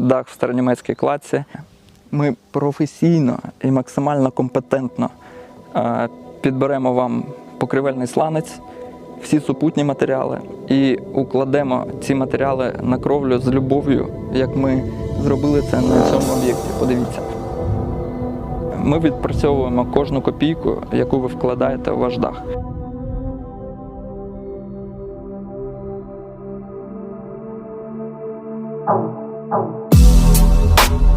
дах в старонімецькій кладці. Ми професійно і максимально компетентно е, підберемо вам покривельний сланець, всі супутні матеріали і укладемо ці матеріали на кровлю з любов'ю, як ми зробили це на цьому об'єкті. Подивіться. Ми відпрацьовуємо кожну копійку, яку ви вкладаєте в ваш дах. Oh. alone.